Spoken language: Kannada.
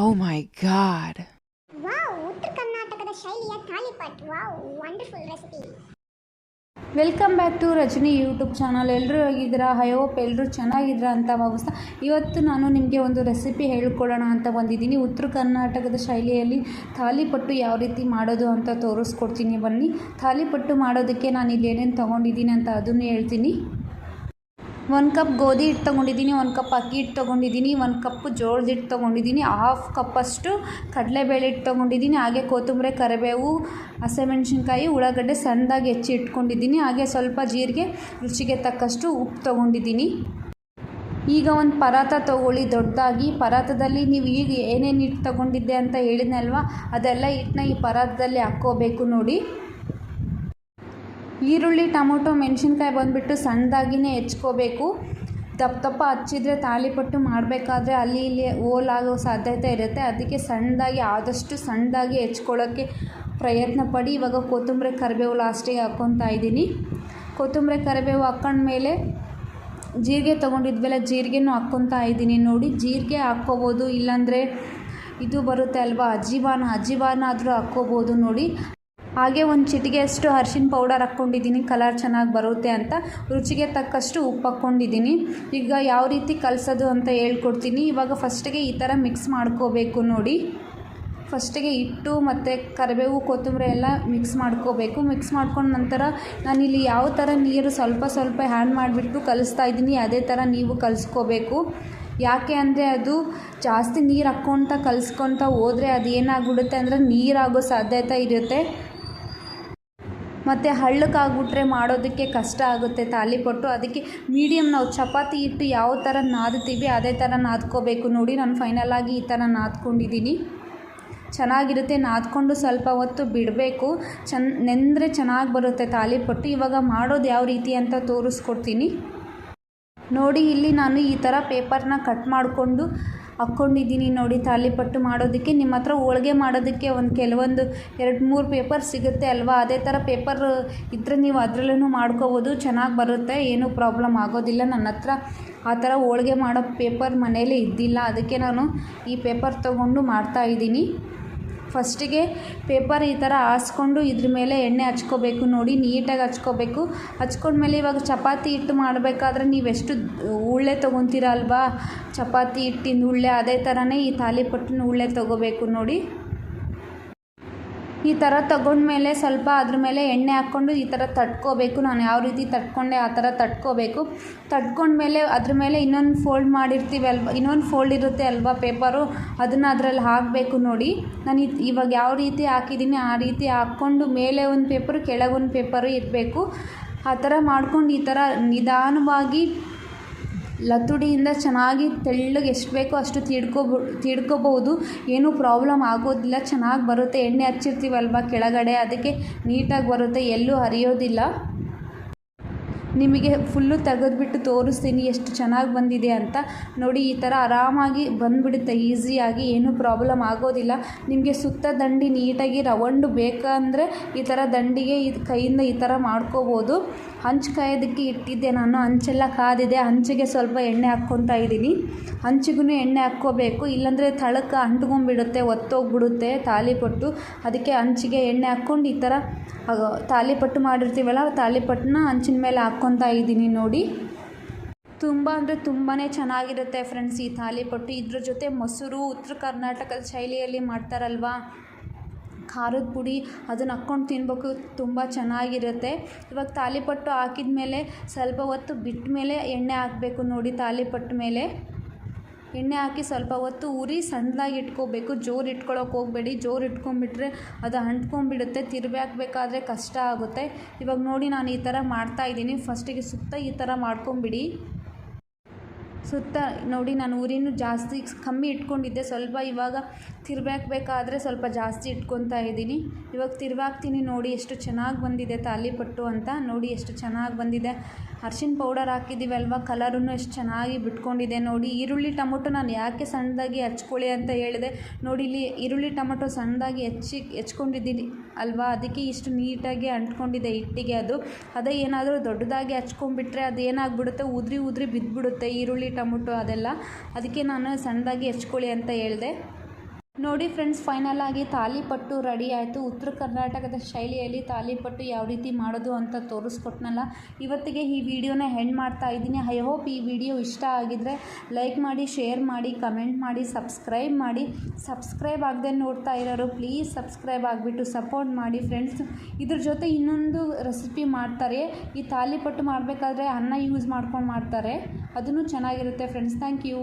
Oh my god. ವಾವ್ ಉತ್ತರ ಕರ್ನಾಟಕದ ಶೈಲಿಯ thalipeeth wow wonderful recipe welcome back to Rajani YouTube channel ಎಲ್ಲರೂ ಹೇಗಿದ್ದೀರಾ? ಐ ಹೋಪ್ ಎಲ್ಲರೂ ಚೆನ್ನಾಗಿದ್ದೀರಾ ಅಂತ ಭಾವಿಸ್ತಾ ಇವತ್ತು ನಾನು ನಿಮಗೆ ಒಂದು ರೆಸಿಪಿ ಹೇಳ್ಕೊಡೋಣ ಅಂತ ಬಂದಿದ್ದೀನಿ. ಉತ್ತರ ಕರ್ನಾಟಕದ ಶೈಲಿಯಲ್ಲಿ ಥಾಲಿಪಟ್ಟು ಯಾವ ರೀತಿ ಮಾಡೋದು ಅಂತ ತೋರಿಸ್ಕೊಡ್ತೀನಿ ಬನ್ನಿ. ಥಾಲಿಪಟ್ಟು ಮಾಡೋದಕ್ಕೆ ನಾನು ಇಲ್ಲಿ ಏನೇನು ತೊಗೊಂಡಿದ್ದೀನಿ ಅಂತ ಅದನ್ನು ಹೇಳ್ತೀನಿ. ಒಂದು ಕಪ್ ಗೋಧಿ ಹಿಟ್ಟು ತೊಗೊಂಡಿದ್ದೀನಿ ಒಂದು ಕಪ್ ಅಕ್ಕಿ ಹಿಟ್ಟು ತೊಗೊಂಡಿದ್ದೀನಿ ಒಂದು ಕಪ್ ಜೋಳದ ಹಿಟ್ಟು ತೊಗೊಂಡಿದ್ದೀನಿ ಹಾಫ್ ಕಪ್ಪಷ್ಟು ಕಡಲೆಬೇಳೆ ಹಿಟ್ಟು ತೊಗೊಂಡಿದ್ದೀನಿ, ಹಾಗೆ ಕೊತ್ತಂಬರಿ, ಕರಿಬೇವು, ಹಸಿಮೆಣ್ಸಿನ್ಕಾಯಿ, ಉಳ್ಳಾಗಡ್ಡೆ ಸಣ್ಣದಾಗಿ ಹೆಚ್ಚಿ ಇಟ್ಕೊಂಡಿದ್ದೀನಿ, ಹಾಗೆ ಸ್ವಲ್ಪ ಜೀರಿಗೆ, ರುಚಿಗೆ ತಕ್ಕಷ್ಟು ಉಪ್ಪು ತೊಗೊಂಡಿದ್ದೀನಿ. ಈಗ ಒಂದು ಪರಾತ ತೊಗೊಳ್ಳಿ, ದೊಡ್ಡದಾಗಿ. ಪರಾತದಲ್ಲಿ ನೀವು ಈಗ ಏನೇನು ಹಿಟ್ಟು ತೊಗೊಂಡಿದ್ದೆ ಅಂತ ಹೇಳಿದ್ನಲ್ವ? ಅದೆಲ್ಲ ಹಿಟ್ಟನ್ನ ಈ ಪರಾತದಲ್ಲಿ ಹಾಕ್ಕೋಬೇಕು ನೋಡಿ. ಈರುಳ್ಳಿ, ಟೊಮೊಟೊ, ಮೆಣಸಿನ್ಕಾಯಿ ಬಂದುಬಿಟ್ಟು ಸಣ್ಣದಾಗಿನೇ ಹೆಚ್ಕೋಬೇಕು. ದಪ್ಪ ದಪ್ಪ ಹಚ್ಚಿದ್ರೆ ತಾಳಿಪಟ್ಟು ಮಾಡಬೇಕಾದ್ರೆ ಅಲ್ಲಿ ಇಲ್ಲಿ ಓಲಾಗೋ ಸಾಧ್ಯತೆ ಇರುತ್ತೆ. ಅದಕ್ಕೆ ಸಣ್ಣದಾಗಿ, ಆದಷ್ಟು ಸಣ್ಣದಾಗಿ ಹೆಚ್ಕೊಳ್ಳೋಕ್ಕೆ ಪ್ರಯತ್ನ ಪಡಿ. ಇವಾಗ ಕೊತ್ತಂಬರಿ ಕರಿಬೇವು ಲಾಸ್ಟಿಗೆ ಹಾಕ್ಕೊತಾ ಇದ್ದೀನಿ. ಕೊತ್ತಂಬರಿ ಕರಿಬೇವು ಹಾಕ್ಕೊಂಡ್ಮೇಲೆ ಜೀರಿಗೆ ತೊಗೊಂಡಿದ್ವಲ್ಲ ಜೀರಿಗೆನೂ ಹಾಕ್ಕೊತಾ ಇದ್ದೀನಿ ನೋಡಿ. ಜೀರಿಗೆ ಹಾಕ್ಕೋಬೋದು, ಇಲ್ಲಾಂದರೆ ಇದು ಬರುತ್ತೆ ಅಲ್ವಾ? ಅಜೀವಾನ ಅಜೀವಾನ ಆದರೂ ಹಾಕ್ಕೋಬೋದು ನೋಡಿ. ಹಾಗೆ ಒಂದು ಚಿಟಿಗೆಯಷ್ಟು ಅರ್ಶಿನ ಪೌಡರ್ ಹಾಕ್ಕೊಂಡಿದ್ದೀನಿ ಕಲರ್ ಚೆನ್ನಾಗಿ ಬರುತ್ತೆ ಅಂತ. ರುಚಿಗೆ ತಕ್ಕಷ್ಟು ಉಪ್ಪು ಹಾಕ್ಕೊಂಡಿದ್ದೀನಿ. ಈಗ ಯಾವ ರೀತಿ ಕಲಸೋದು ಅಂತ ಹೇಳ್ಕೊಡ್ತೀನಿ. ಇವಾಗ ಫಸ್ಟಿಗೆ ಈ ಥರ ಮಿಕ್ಸ್ ಮಾಡ್ಕೋಬೇಕು ನೋಡಿ. ಫಸ್ಟಿಗೆ ಹಿಟ್ಟು ಮತ್ತು ಕರಿಬೇವು, ಕೊತ್ತಂಬರಿ ಎಲ್ಲ ಮಿಕ್ಸ್ ಮಾಡ್ಕೋಬೇಕು. ಮಿಕ್ಸ್ ಮಾಡ್ಕೊಂಡ ನಂತರ ನಾನಿಲ್ಲಿ ಯಾವ ಥರ ನೀರು ಸ್ವಲ್ಪ ಸ್ವಲ್ಪ ಹ್ಯಾಂಡ್ ಮಾಡಿಬಿಟ್ಟು ಕಲಿಸ್ತಾ ಇದ್ದೀನಿ, ಅದೇ ಥರ ನೀವು ಕಲಿಸ್ಕೋಬೇಕು. ಯಾಕೆ ಅಂದರೆ ಅದು ಜಾಸ್ತಿ ನೀರು ಹಾಕ್ಕೊತ ಕಲಿಸ್ಕೊತ ಹೋದರೆ ಅದು ಏನಾಗ್ಬಿಡುತ್ತೆ ಅಂದರೆ ನೀರಾಗೋ ಸಾಧ್ಯತೆ ಇರುತ್ತೆ. ಮತ್ತು ಹಳ್ಳಕ್ಕಾಗ್ಬಿಟ್ರೆ ಮಾಡೋದಕ್ಕೆ ಕಷ್ಟ ಆಗುತ್ತೆ ತಾಲಿಪಟ್ಟು ಅದಕ್ಕೆ ಮೀಡಿಯಮ್ ನಾವು ಚಪಾತಿ ಹಿಟ್ಟು ಯಾವ ಥರ ನಾದ್ತೀವಿ, ಅದೇ ಥರ ನಾದ್ಕೋಬೇಕು. ನೋಡಿ, ನಾನು ಫೈನಲಾಗಿ ಈ ಥರ ನಾದ್ಕೊಂಡಿದ್ದೀನಿ ಚೆನ್ನಾಗಿರುತ್ತೆ, ನಾದ್ಕೊಂಡು ಸ್ವಲ್ಪ ಹೊತ್ತು ಬಿಡಬೇಕು. ಚೆನ್ನ ನೆಂದರೆ ಚೆನ್ನಾಗಿ ಬರುತ್ತೆ ತಾಲಿಪಟ್ಟು ಇವಾಗ ಮಾಡೋದು ಯಾವ ರೀತಿ ಅಂತ ತೋರಿಸ್ಕೊಡ್ತೀನಿ. ನೋಡಿ, ಇಲ್ಲಿ ನಾನು ಈ ಥರ ಪೇಪರ್ನ ಕಟ್ ಮಾಡಿಕೊಂಡು ಹಾಕ್ಕೊಂಡಿದ್ದೀನಿ ನೋಡಿ, ತಾಲಿಪಟ್ಟು ಮಾಡೋದಕ್ಕೆ, ನಿಮ್ಮ ಹತ್ರ ಹೋಳಿಗೆ ಮಾಡೋದಕ್ಕೆ ಒಂದು ಕೆಲವೊಂದು ಎರಡು ಮೂರು ಪೇಪರ್ ಸಿಗುತ್ತೆ ಅಲ್ವಾ? ಅದೇ ಥರ ಪೇಪರ್ ಇದ್ದರೆ ನೀವು ಅದರಲ್ಲೂ ಮಾಡ್ಕೋಬೋದು, ಚೆನ್ನಾಗಿ ಬರುತ್ತೆ, ಏನೂ ಪ್ರಾಬ್ಲಮ್ ಆಗೋದಿಲ್ಲ ನನ್ನ ಹತ್ರ. ಆ ಥರ ಹೋಳಿಗೆ ಮಾಡೋ ಪೇಪರ್ ಮನೇಲಿ ಇದ್ದಿಲ್ಲ. ಅದಕ್ಕೆ ನಾನು ಈ ಪೇಪರ್ ತೊಗೊಂಡು ಮಾಡ್ತಾಯಿದ್ದೀನಿ ಫಸ್ಟಿಗೆ ಪೇಪರ್ ಈ ಥರ ಹಾಸ್ಕೊಂಡು ಇದ್ರ ಮೇಲೆ ಎಣ್ಣೆ ಹಚ್ಕೋಬೇಕು ನೋಡಿ, ನೀಟಾಗಿ ಹಚ್ಕೋಬೇಕು. ಹಚ್ಕೊಂಡ್ಮೇಲೆ ಇವಾಗ ಚಪಾತಿ ಹಿಟ್ಟು ಮಾಡಬೇಕಾದ್ರೆ ನೀವೆಷ್ಟು ಉಳ್ಳೆ ತೊಗೊತೀರ ಅಲ್ವಾ? ಚಪಾತಿ ಹಿಟ್ಟಿನ ಉಳ್ಳೆ, ಅದೇ ಥರನೇ ಈ ತಾಲಿಪಟ್ಟಿನ ಉಳ್ಳೆ ತೊಗೋಬೇಕು ನೋಡಿ. ಈ ಥರ ತಗೊಂಡ್ಮೇಲೆ ಸ್ವಲ್ಪ ಅದ್ರ ಮೇಲೆ ಎಣ್ಣೆ ಹಾಕ್ಕೊಂಡು ಈ ಥರ ತಟ್ಕೋಬೇಕು. ನಾನು ಯಾವ ರೀತಿ ತಟ್ಕೊಂಡೆ ಆ ಥರ ತಟ್ಕೋಬೇಕು. ತಟ್ಕೊಂಡ್ಮೇಲೆ ಅದ್ರ ಮೇಲೆ ಇನ್ನೊಂದು ಫೋಲ್ಡ್ ಮಾಡಿರ್ತೀವಿ ಅಲ್ವಾ? ಇನ್ನೊಂದು ಫೋಲ್ಡ್ ಇರುತ್ತೆ ಅಲ್ವಾ ಪೇಪರು ಅದನ್ನು ಅದರಲ್ಲಿ ಹಾಕಬೇಕು ನೋಡಿ. ನಾನು ಇವಾಗ ಯಾವ ರೀತಿ ಹಾಕಿದ್ದೀನಿ ಆ ರೀತಿ ಹಾಕ್ಕೊಂಡು ಮೇಲೆ ಒಂದು ಪೇಪರು ಕೆಳಗೊಂದು ಪೇಪರು ಇರಬೇಕು. ಆ ಥರ ಮಾಡ್ಕೊಂಡು ಈ ಥರ ನಿಧಾನವಾಗಿ ಲತುಡಿಯಿಂದ ಚೆನ್ನಾಗಿ ತೆಳ್ಳಗೆ ಎಷ್ಟು ಬೇಕೋ ಅಷ್ಟು ತೀಡ್ಕೊಬೋ ತೀಡ್ಕೋಬೋದು ಏನೂ ಪ್ರಾಬ್ಲಮ್ ಆಗೋದಿಲ್ಲ. ಚೆನ್ನಾಗಿ ಬರುತ್ತೆ. ಎಣ್ಣೆ ಹಚ್ಚಿರ್ತೀವಲ್ವ ಕೆಳಗಡೆ? ಅದಕ್ಕೆ ನೀಟಾಗಿ ಬರುತ್ತೆ. ಎಲ್ಲೂ ಹರಿಯೋದಿಲ್ಲ. ನಿಮಗೆ ಫುಲ್ಲು ತೆಗೆದ್ಬಿಟ್ಟು ತೋರಿಸ್ತೀನಿ ಎಷ್ಟು ಚೆನ್ನಾಗಿ ಬಂದಿದೆ ಅಂತ. ನೋಡಿ, ಈ ಥರ ಆರಾಮಾಗಿ ಬಂದುಬಿಡುತ್ತೆ, ಈಸಿಯಾಗಿ, ಏನೂ ಪ್ರಾಬ್ಲಮ್ ಆಗೋದಿಲ್ಲ. ನಿಮಗೆ ಸುತ್ತ ದಂಡಿ ನೀಟಾಗಿ ರವಂಡು ಬೇಕಂದರೆ ಈ ಥರ ದಂಡಿಗೆ ಇದು ಕೈಯಿಂದ ಈ ಥರ ಮಾಡ್ಕೋಬೋದು. ಹಂಚು ಕಾಯೋದಕ್ಕೆ ಇಟ್ಟಿದ್ದೆ ನಾನು, ಹಂಚೆಲ್ಲ ಕಾದಿದೆ. ಹಂಚಿಗೆ ಸ್ವಲ್ಪ ಎಣ್ಣೆ ಹಾಕ್ಕೊತಾ ಇದ್ದೀನಿ. ಹಂಚಿಗೂ ಎಣ್ಣೆ ಹಾಕ್ಕೋಬೇಕು, ಇಲ್ಲಾಂದರೆ ತಳಕ್ಕೆ ಅಂಟ್ಕೊಂಡ್ಬಿಡುತ್ತೆ, ಒತ್ತೋಗ್ಬಿಡುತ್ತೆ ತಾಲಿಪಟ್ಟು ಅದಕ್ಕೆ ಹಂಚಿಗೆ ಎಣ್ಣೆ ಹಾಕ್ಕೊಂಡು ಈ ಥರ ತಾಲಿಪಟ್ಟು ಮಾಡಿರ್ತೀವಲ್ಲ ತಾಲಿಪಟ್ಟನ್ನ ಹಂಚಿನ ಮೇಲೆ ಹಾಕ್ಕೊತಾ ಇದ್ದೀನಿ ನೋಡಿ. ತುಂಬ ಅಂದರೆ ತುಂಬಾ ಚೆನ್ನಾಗಿರುತ್ತೆ ಫ್ರೆಂಡ್ಸ್ ಈ ತಾಲಿಪಟ್ಟು ಇದ್ರ ಜೊತೆ ಮೊಸರು, ಉತ್ತರ ಕರ್ನಾಟಕದ ಶೈಲಿಯಲ್ಲಿ ಮಾಡ್ತಾರಲ್ವಾ? ಖಾರದ ಪುಡಿ ಅದನ್ನು ಹಾಕ್ಕೊಂಡು ತಿನ್ಬೇಕು, ತುಂಬ ಚೆನ್ನಾಗಿರುತ್ತೆ. ಇವಾಗ ತಾಲಿಪಟ್ಟು ಹಾಕಿದ ಮೇಲೆ ಸ್ವಲ್ಪ ಹೊತ್ತು ಬಿಟ್ಟ ಮೇಲೆ ಎಣ್ಣೆ ಹಾಕಬೇಕು ನೋಡಿ ತಾಲಿಪಟ್ಟು ಮೇಲೆ. ಎಣ್ಣೆ ಹಾಕಿ ಸ್ವಲ್ಪ ಹೊತ್ತು ಉರಿ ಸಣ್ಣದಾಗಿ ಇಟ್ಕೋಬೇಕು. ಜೋರು ಇಟ್ಕೊಳಕ್ಕೆ ಹೋಗಬೇಡಿ. ಜೋರು ಇಟ್ಕೊಂಡ್ಬಿಟ್ರೆ ಅದು ಅಂಟ್ಕೊಂಡ್ಬಿಡುತ್ತೆ. ತಿರುವಿ ಹಾಕ್ಬೇಕಾದ್ರೆ ಕಷ್ಟ ಆಗುತ್ತೆ. ಇವಾಗ ನೋಡಿ ನಾನು ಈ ಥರ ಮಾಡ್ತಾಯಿದ್ದೀನಿ ಫಸ್ಟಿಗೆ ಸುತ್ತ ಈ ಥರ ಮಾಡ್ಕೊಂಬಿಡಿ. ಸುತ್ತ ನೋಡಿ ನಾನು ಉರಿನೂ ಜಾಸ್ತಿ ಕಮ್ಮಿ ಇಟ್ಕೊಂಡಿದ್ದೆ. ಸ್ವಲ್ಪ ಇವಾಗ ತಿರ್ಗಾಕ್ಬೇಕಾದ್ರೆ ಸ್ವಲ್ಪ ಜಾಸ್ತಿ ಇಟ್ಕೊತಾ ಇದ್ದೀನಿ. ಇವಾಗ ತಿರ್ವಾಕ್ತೀನಿ ನೋಡಿ ಎಷ್ಟು ಚೆನ್ನಾಗಿ ಬಂದಿದೆ ತಾಲಿಪಟ್ಟು ಅಂತ. ನೋಡಿ ಎಷ್ಟು ಚೆನ್ನಾಗಿ ಬಂದಿದೆ. ಅರ್ಶಿನ ಪೌಡರ್ ಹಾಕಿದ್ದೀವಲ್ವ? ಕಲರೂ ಎಷ್ಟು ಚೆನ್ನಾಗಿ ಬಿಟ್ಕೊಂಡಿದೆ ನೋಡಿ. ಈರುಳ್ಳಿ ಟೊಮೊಟೊ ನಾನು ಯಾಕೆ ಸಣ್ಣದಾಗಿ ಹಚ್ಕೊಳ್ಳಿ ಅಂತ ಹೇಳಿದೆ. ನೋಡಿ ಇಲ್ಲಿ ಈರುಳ್ಳಿ ಟೊಮೊಟೊ ಸಣ್ಣದಾಗಿ ಹೆಚ್ಚಿ ಹೆಚ್ಕೊಂಡಿದ್ದೀನಿ ಅಲ್ವಾ? ಅದಕ್ಕೆ ಇಷ್ಟು ನೀಟಾಗಿ ಅಂಟ್ಕೊಂಡಿದೆ ಹಿಟ್ಟಿಗೆ ಅದು. ಅದೇ ಏನಾದರೂ ದೊಡ್ಡದಾಗಿ ಹಚ್ಕೊಂಡ್ಬಿಟ್ರೆ ಅದು ಏನಾಗ್ಬಿಡುತ್ತೆ? ಉದುರಿ ಉದುರಿ ಬಿದ್ದುಬಿಡುತ್ತೆ ಈರುಳ್ಳಿ ಟೊಮೊಟೊ ಅದೆಲ್ಲ? ಅದಕ್ಕೆ ನಾನು ಸಣ್ಣದಾಗಿ ಹೆಚ್ಕೊಳ್ಳಿ ಅಂತ ಹೇಳಿದೆ. ನೋಡಿ ಫ್ರೆಂಡ್ಸ್ ಫೈನಲ್ ಆಗಿ ತಾಲಿಪಟ್ಟು ರೆಡಿ ಆಯಿತು. ಉತ್ತರ ಕರ್ನಾಟಕದ ಶೈಲಿಯಲ್ಲಿ ತಾಲಿಪಟ್ಟು ಯಾವ ರೀತಿ ಮಾಡೋದು ಅಂತ ತೋರಿಸ್ಕೊಟ್ನಲ್ಲ. ಇವತ್ತಿಗೆ ಈ ವಿಡಿಯೋನ ಹೆಂಡ್ ಮಾಡ್ತಾ ಇದ್ದೀನಿ. ಐ ಹೋಪ್ ಈ ವಿಡಿಯೋ ಇಷ್ಟ ಆಗಿದ್ರೆ ಲೈಕ್ ಮಾಡಿ ಶೇರ್ ಮಾಡಿ ಕಮೆಂಟ್ ಮಾಡಿ ಸಬ್ಸ್ಕ್ರೈಬ್ ಮಾಡಿ. ಸಬ್ಸ್ಕ್ರೈಬ್ ಆಗದೆ ನೋಡ್ತಾ ಇರೋರು ಪ್ಲೀಸ್ ಸಬ್ಸ್ಕ್ರೈಬ್ ಆಗಿಬಿಟ್ಟು ಸಪೋರ್ಟ್ ಮಾಡಿ ಫ್ರೆಂಡ್ಸ್ ಇದ್ರ ಜೊತೆ ಇನ್ನೊಂದು ರೆಸಿಪಿ ಮಾಡ್ತಾರೆ. ಈ ತಾಲಿಪಟ್ಟು ಮಾಡಬೇಕಾದ್ರೆ ಅನ್ನ ಯೂಸ್ ಮಾಡ್ಕೊಂಡು ಮಾಡ್ತಾರೆ. ಅದನ್ನು ಚೆನ್ನಾಗಿರುತ್ತೆ ಫ್ರೆಂಡ್ಸ್ ಥ್ಯಾಂಕ್ ಯು